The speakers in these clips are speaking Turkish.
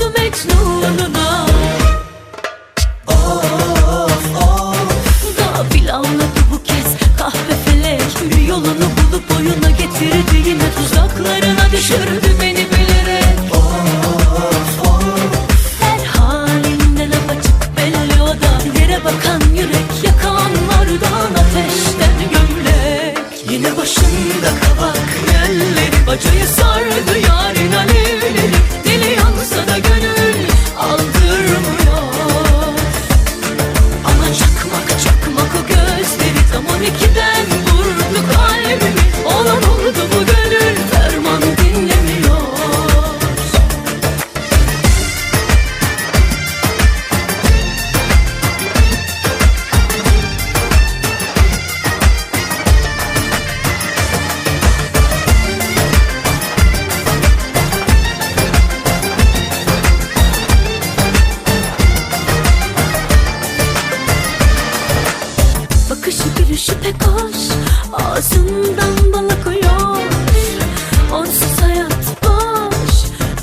to make snow, no, no. Gülüşü pek hoş Ağzından bal akıyor. Onsuz hayat boş.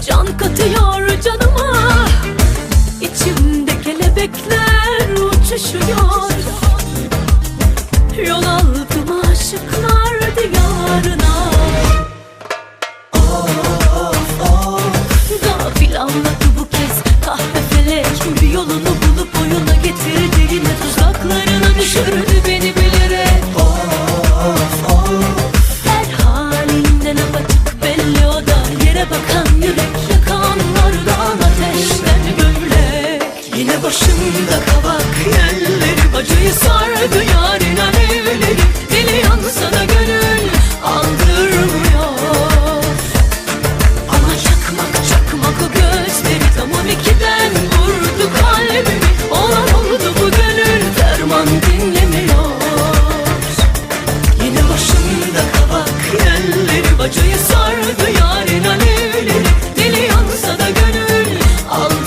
Can katıyor canıma. İçimde kelebekler uçuşuyor. Yol aldım aşıklar diyarına. Gafil avladı bu kez. Kahve felek. Bir yolunu bulup oyuna getirdi Yine tuzaklarına düşürdü beni başında kavak yerleri Bacayı sardı yarın alevleri Dili yansa da gönül aldırmıyor. Ama çakmak çakmak o gözleri Tam on ikiden vurdu kalbimi. Olan oldu bu gönül ferman dinlemiyor. Yine başında kavak yerleri Bacayı